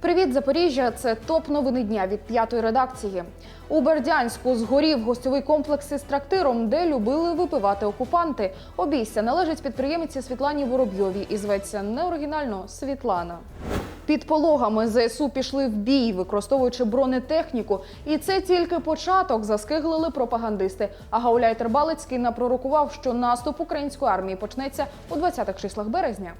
Привіт, Запоріжжя! Це топ новини дня від п'ятої редакції. У Бердянську згорів гостьовий комплекс із трактиром, де любили випивати окупанти. Обійстя належить підприємиці Світлані Воробйовій і зветься неоригінально Світлана. Під пологами ЗСУ пішли в бій, використовуючи бронетехніку. І це тільки початок, заскиглили пропагандисти. А Гауляйтер Балицький напророкував, що наступ української армії почнеться у 20-х числах березня.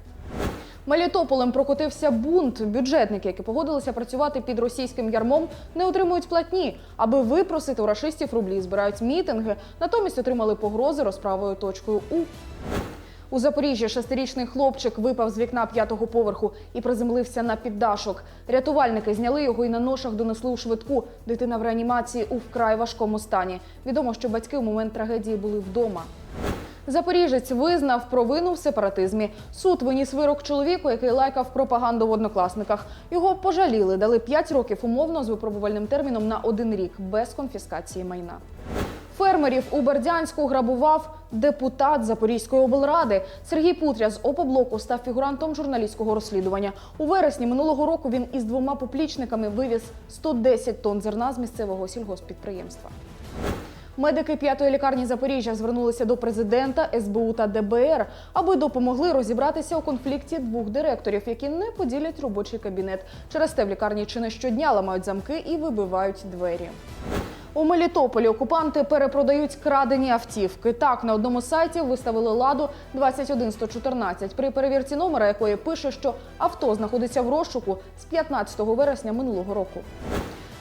Мелітополем прокотився бунт. Бюджетники, які погодилися працювати під російським ярмом, не отримують платні. Аби випросити у рашистів рублі, збирають мітинги. Натомість отримали погрози розправою точкою У. У Запоріжжі шестирічний хлопчик випав з вікна п'ятого поверху і приземлився на піддашок. Рятувальники зняли його і на ношах донесли у швидку. Дитина в реанімації у вкрай важкому стані. Відомо, що батьки у момент трагедії були вдома. Запоріжець визнав провину в сепаратизмі. Суд виніс вирок чоловіку, який лайкав пропаганду в однокласниках. Його пожаліли, дали 5 років умовно з випробувальним терміном на один рік без конфіскації майна. Фермерів у Бердянську грабував депутат Запорізької облради. Сергій Путря з опоблоку став фігурантом журналістського розслідування. У вересні минулого року він із двома поплічниками вивіз 110 тонн зерна з місцевого сільгоспідприємства. Медики п'ятої лікарні Запоріжжя звернулися до президента СБУ та ДБР, аби допомогли розібратися у конфлікті двох директорів, які не поділять робочий кабінет. Через те в лікарні чи не щодня ламають замки і вибивають двері. У Мелітополі окупанти перепродають крадені автівки. Так, на одному з сайтів виставили ладу 21114, при перевірці номера якої пише, що авто знаходиться в розшуку з 15 вересня минулого року.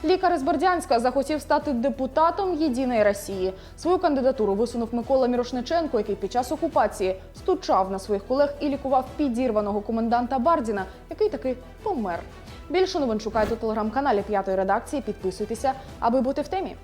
Лікар з Бердянська захотів стати депутатом Єдиної Росії. Свою кандидатуру висунув Микола Мірошниченко, який під час окупації стучав на своїх колег і лікував підірваного коменданта Бардіна, який таки помер. Більше новин шукайте у телеграм-каналі п'ятої редакції. Підписуйтеся, аби бути в темі.